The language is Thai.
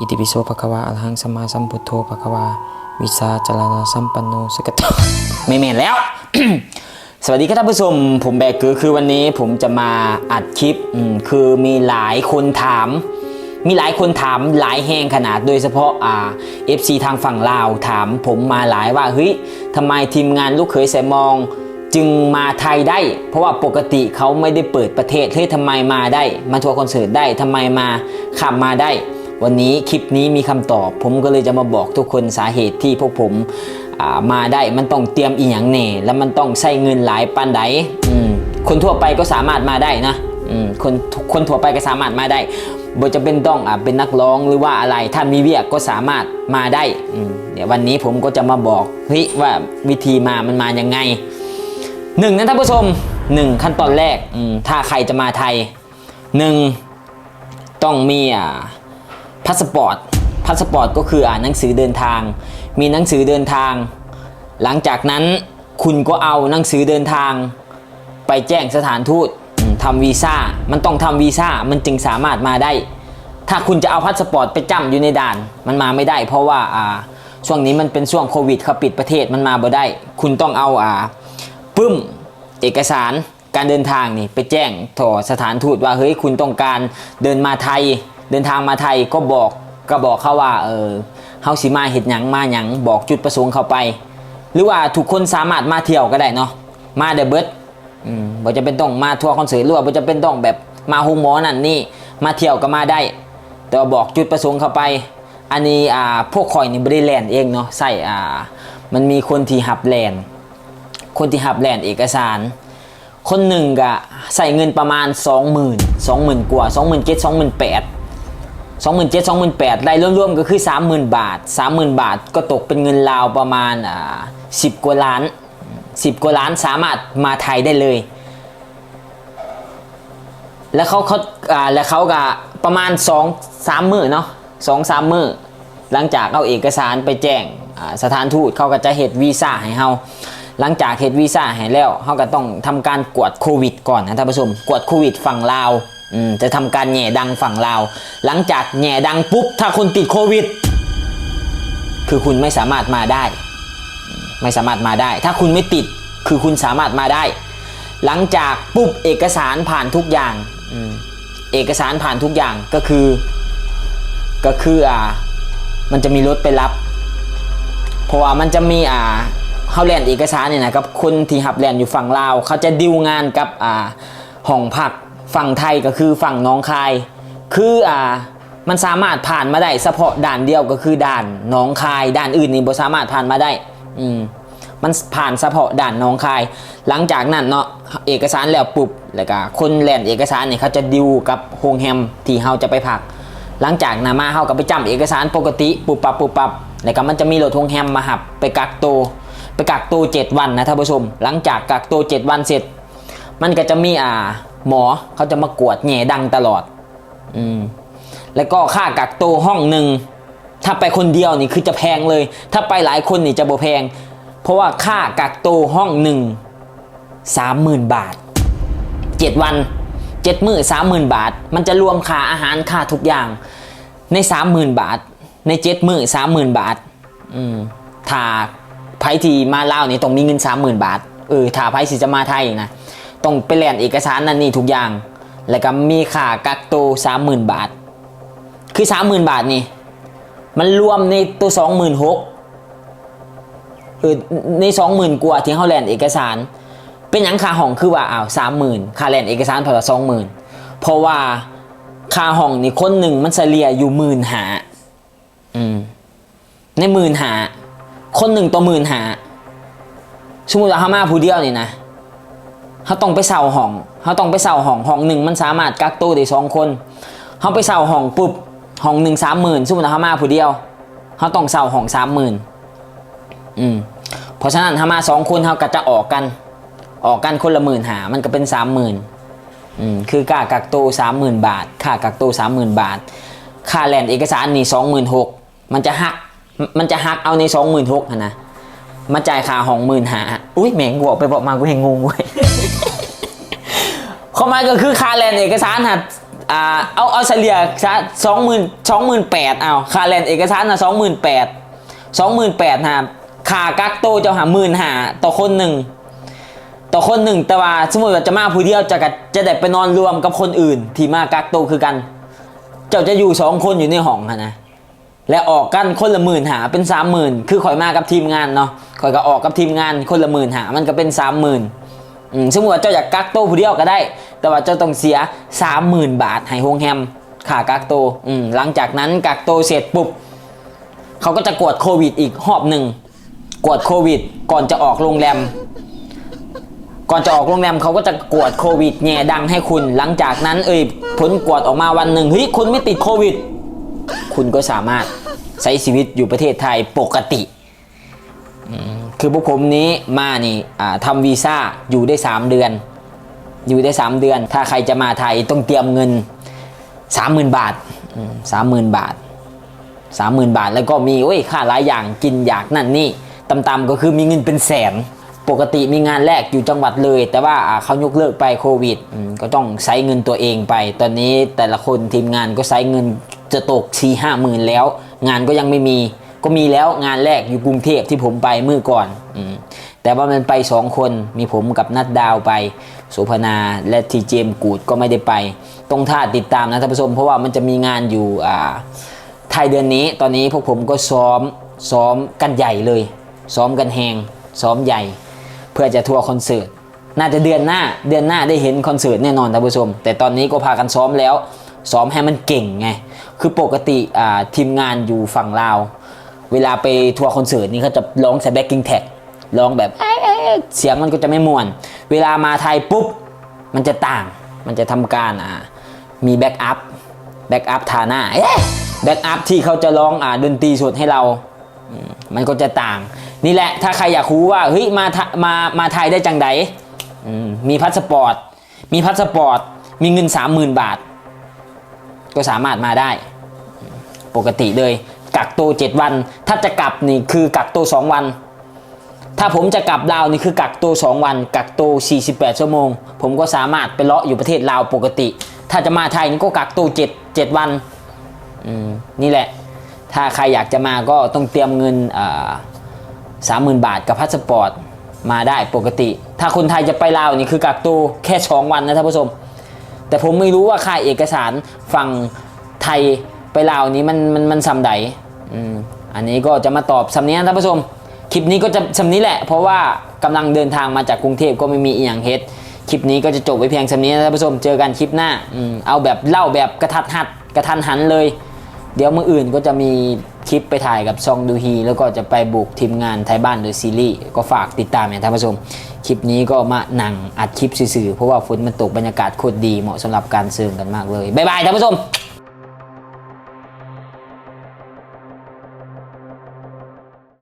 อิติปิโสภควะอรหังสัมมาสัมพุทโธภควา วิชาจารณะสัมปันโนสกตไม่เมนแล้ว สวัสดีครับท่านผู้ชม ผมแบกคือคือวันนี้ผมจะมาอัดคลิปคือมีหลายคนถาม มีหลายคนถามหลายแห่งขนาดโดยเฉพาะอ่า FC ทางฝั่งลาวถามผมมาหลายว่าเฮ้ยทำไมทีมงานลูกเขยแสมองจึงมาไทยได้ เพราะว่าปกติเขาไม่ได้เปิดประเทศเฮ้ยทำไมมาได้ มาทัวร์คอนเสิร์ตได้ทำไมมาขับมาได้ วันนี้คลิปนี้มีคำตอบ ผมก็เลยจะมาบอกทุกคนสาเหตุที่พวกผมามาได้มันต้องเตรียมอีหยังแน่แล้วมันต้องใช้เงินหลายปันใดคนทั่วไปก็สามารถมาได้นะคนคนทั่วไปก็สามารถมาได้บ่จะเป็นต้องอเป็นนักร้องหรือว่าอะไร ถ้ามีเวียกก็สามารถมาได้เดี๋ยววันนี้ผมก็จะมาบอกเฮ้ยว่าวิธีมามันมายังไงหนึ่งนะท่านผู้ชมหนึ่งขั้นตอนแรกถ้าใครจะมาไทยหนึ่งต้องมีอ่า พาสปอร์ตพาสปอร์ตก็คืออ่านหนังสือเดินทาง มีหนังสือเดินทาง หลังจากนั้นคุณก็เอาหนังสือเดินทาง ไปแจ้งสถานทูตทำวีซ่ามันต้องทำวีซ่ามันจึงสามารถมาได้ ถ้าคุณจะเอาพาสปอร์ตไปจ้ำอยู่ในด่านมันมาไม่ได้ เพราะว่าอ่าช่วงนี้มันเป็นช่วงโควิดเขาปิดประเทศมันมาบ่ได้ คุณต้องเอาอ่าปึ้มเอกสารการเดินทางนี่ไปแจ้งต่อสถานทูตว่าเฮ้ยคุณต้องการเดินมาไทย เดินทางมาไทยก็บอกก็บอกเขาว่าเออเฮาสิมาเห็ดหยังมาหยังบอกจุดประสงค์เขาไป หรือว่าทุกคนสามารถมาเที่ยวก็ได้เนาะมาเดเบิร์ดอืมบ่จะเป็นต้องมาทัวร์คอนเสิร์ตหรือว่าบ่จะเป็นต้องแบบมาโฮงหมอนั่นนี่มาเที่ยวก็มาได้ แต่บอกจุดประสงค์เขาไป อันนี้อ่าพวกคอยนี่บ่ได้แลนเองเนาะใส่อ่ามันมีคนที่หับแลนคนที่หับแลนด์เอกสาร คนหนึ่งก็ใส่เงินประมาณ 20,000 20,000กว่า 27,000 28,000 27,000 28,000รายรวมๆก็คือ 30,000 บาท 30,000 บาทก็ตกเป็นเงินราวประมาณอ่า10 กว่าล้าน 10 กว่าล้านสามารถมาไทยได้เลย แล้วเขาเขาอ่าแล้วเขาก็ประมาณ 2 3มื้อเนาะ2 3มื้อหลังจากเอาเอกสารไปแจ้งสถานทูตเขาก็จะเฮ็ดวีซ่าให้เฮาหลังจากเฮ็ดวีซ่าให้แล้วเขาก็ต้องทำการกวดโควิดก่อนนะท่านผู้ชมกวดโควิดฝั่งลาว จะทำการแหน่ดังฝั่งลาว หลังจากแหน่ดังปุ๊บ ถ้าคุณติดโควิด คือคุณไม่สามารถมาได้ ไม่สามารถมาได้ ถ้าคุณไม่ติดคือคุณสามารถมาได้ หลังจากปุ๊บเอกสารผ่านทุกอย่างอเอกสารผ่านทุกอย่างก็คือ ก็คืออ่า มันจะมีรถไปรับเพราะว่ามันจะมีอ่าเขาแลนเอกสารเนี่ยนะครับคนที่หับแลนอยู่ฝั่งลาว เขาจะดิวงานกับอ่าห้องพัก ฝั่งไทยก็คือฝั่งน้องคาย คืออ่ามันสามารถผ่านมาได้เฉพาะด่านเดียวก็คือด่านน้องคาย ด่านอื่นนี่บ่สามารถผ่านมาได้ อืมมันผ่านเฉพาะด่านน้องคาย หลังจากนั้นเนาะเอกสารแล้วปุ๊บแล้วก็คนแลนเอกสารเนี่ยเขาจะดิวกับโรงแรมที่เราจะไปพัก หลังจากนามาเฮาก็ไปจำเอกสารปกติปุบปับปุบปับแล้วก็มันจะมีรถทงแฮมมาหับไปกักตัวไปกักตัวเจ็ดวันนะท่านผู้ชม หลังจากกักตัวเจ็ดวันเสร็จ มันก็จะมีอ่า หมอเขาจะมากวดแหน่ดังตลอด อืม แล้วก็ค่ากักตัวห้องหนึ่งถ้าไปคนเดียวนี่คือจะแพงเลย ถ้าไปหลายคนนี่จะบ่แพง เพราะว่าค่ากักตัวห้องหนึ่งสามหมื่นบาทเจ็ดวันเจ็ดมือสามหมื่นบาท มันจะรวมค่าอาหารค่าทุกอย่าง ในสามหมื่นบาท ในเจ็ดมือสามหมื่นบาท อืมถ้าไพทีมาเล่านี่ต้องมีเงินสามหมื่นบาทเออถ้าไพสิจะมาไทยนะ ต้องไปแลนเอกสารนั่นนี่ทุกอย่าง แล้วก็มีค่ากักตัวสามหมื่นบาท คือสามหมื่นบาทนี่ มันรวมในตัวสองหมื่นหกเออในสองหมื่นกว่าที่เขาแลนเอกสาร เป็นหยังค่าห้องคือว่าอ้าวสามหมื่นค่าแลนเอกสารเท่าละสองหมื่นเพราะว่าค่าห้องนี่คนหนึ่งมันเฉลี่ยอยู่หมื่นหาอืมในหมื่นหาคนหนึ่งต่อหมื่นหาสมมติว่าเขามาผู้เดียวนี่นะ เขาต้องไปเช่าห้องเขาต้องไปเช่าห้องห้องหนึ่งมันสามารถกักตัวได้สองคนเขาไปเช่าห้องปุ๊บห้องหนึ่งสามหมื่นสมมติว่าเขามาผู้เดียวเขาต้องเช่าห้องสามหมื่นอืมเพราะฉะนั้นถ้ามาสองคนเขาก็จะออกกัน ออกกันคนละหมื่นหามันก็เป็นสามหมื่นอืมคือค่ากักตัวสามหมื่นบาทค่ากักตัวสามหมื่นบาท ค่าแลนด์เอกสารนี่สองหมื่นหกมันจะหักมันจะหักเอาในสองหมื่นหกนะมาจ่ายค่าห้องหมื่นหาอุ้ยแหมงบอกไปบอกมากูเห็นงงเว้ย ข้ามาก็คือค่าแลนเอกสารฮะอ่าเอาเอาเฉลี่ยซะสองหมื่นสองหมื่นแปดเอาค่าแลนเอกสารนะสองหมื่นแปดสองหมื่นแปดฮะค่ากักโตจ้าหาหมื่นหาต่อคนหนึ่งต่อคนหนึ่งแต่ว่าสมมติว่าจะมาผู้เดียวจะกะจะได้ไปนอนรวมกับคนอื่น ที่มากักโตคือกัน เจ้าจะอยู่สองคนอยู่ในห้องนะและออกกันคนละหมื่นหาเป็นสามหมื่นคือข่อยมากับทีมงานเนาะข่อยก็ออกกับทีมงานคนละหมื่นหามันก็เป็นสามหมื่น สมมติว่าเจ้าอยากกักโตวผู้เดียวก็ได้ แต่ว่าเจ้าต้องเสียสามหมื่นบาทให้โฮงแฮมค่ากักโตวหลังจากนั้นกักโตวเสร็จปุ๊บเขาก็จะกวดโควิดอีกหอบหนึ่งกวดโควิด ก่อนจะออกโรงแรม ก่อนจะออกโรงแรมเขาก็จะกวดโควิดแง่ดังให้คุณ หลังจากนั้นเอ่ยผลกวดออกมาวันหนึ่งเฮ้ยคุณไม่ติดโควิด คุณก็สามารถใช้ชีวิตอยู่ประเทศไทยปกติ คือพวกผมนี้มานี่ทำวีซ่าอยู่ได้ 3 เดือน อยู่ได้ 3 เดือน ถ้าใครจะมาไทยต้องเตรียมเงิน 30,000 บาทสามหมื่นบาทสามหมื่นบาทแล้วก็มีโอ้ยค่าหลายอย่างกินอยากนั่นนี่ต่ำๆก็คือมีเงินเป็นแสน ปกติมีงานแรกอยู่จังหวัดเลย แต่ว่าเขายกเลิกไปโควิดก็ต้องใช้เงินตัวเองไป ตอนนี้แต่ละคนทีมงานก็ใช้เงินจะตกสี่ห้าหมื่นแล้ว งานก็ยังไม่มี ก็มีแล้วงานแรกอยู่กรุงเทพที่ผมไปเมื่อก่อนอแต่ว่ามันไปสองคนมีผมกับนัดดาวไปโสพนาและทีเจมกูดก็ไม่ได้ไป ต้องท่าติดตามนะท่านผู้ชมเพราะว่ามันจะมีงานอยู่อ่าไทยเดือนนี้ ตอนนี้พวกผมก็ซ้อมซ้อมกันใหญ่เลย ซ้อมกันแหงซ้อมใหญ่ เพื่อจะทัวร์คอนเสิร์ตน่าจะเดือนหน้าเดือนหน้าได้เห็นคอนเสิร์ตแน่นอนท่านผู้ชม แต่ตอนนี้ก็พากันซ้อมแล้ว ซ้อมให้มันเก่งไงคือปกติอ่าทีมงานอยู่ฝั่งลาว เวลาไปทัวร์คอนเสิร์ตนี่เขาจะร้องใส่แบ็กกิ้งแท็กร้องแบบเอเสียงมันก็จะไม่ม่วน เวลามาไทยปุ๊บ มันจะต่าง มันจะทำการอ่ามีแบ็กอัพแบ็กอัพฐาหน้าแบ็กอัพที่เขาจะร้องอ่าดนตรีสดให้เรา มันก็จะต่าง นี่แหละถ้าใครอยากรู้ว่าเฮ้ยมามามาไทยได้จังไดมมีพาสปอร์ตมีพาสปอร์ตมีเงิน 30,000 บาท ก็สามารถมาได้ ปกติเลย กักตัว 7 วัน ถ้าจะกลับนี่คือกักตัว 2 วัน ถ้าผมจะกลับลาวนี่คือกักตัว 2 วัน กักตัว 48 ชั่วโมง ผมก็สามารถไปเลาะอยู่ประเทศลาวปกติ ถ้าจะมาไทยนี่ก็กักตัว 7 7 วันนี่แหละ ถ้าใครอยากจะมาก็ต้องเตรียมเงินสามหมื่นบาทกับพาสปอร์ตมาได้ปกติ ถ้าคนไทยจะไปลาวนี่คือกักตัวแค่สองวันนะท่านผู้ชม แต่ผมไม่รู้ว่าค่าเอกสารฝั่งไทย ไปลาวนี้มันมันมันสำใดอืมอันนี้ก็จะมาตอบสำเนียงท่านผู้ชม คลิปนี้ก็จะสำนี้แหละ เพราะว่ากำลังเดินทางมาจากกรุงเทพก็ไม่มีอีหยังเฮ็ดคลิปนี้ก็จะจบไว้เพียงสำนี้นะท่านผู้ชมเจอกันคลิปหน้าอืมเอาแบบเล่าแบบกระทัดหัดกระทันหันเลย เดี๋ยวมืออื่นก็จะมีคลิปไปถ่ายกับซองดูฮีแล้วก็จะไปบุกทีมงานไทยบ้านโดยซีรีส์ก็ฝากติดตามนี่ยท่านผู้ชมคลิปนี้ก็มาหนังอัดคลิปสื่อเพราะว่าฝนมันตกบรรยากาศโคตรดีเหมาะสำหรับการเซิร์งกันมากเลยบ๊ายบายท่านผู้ชม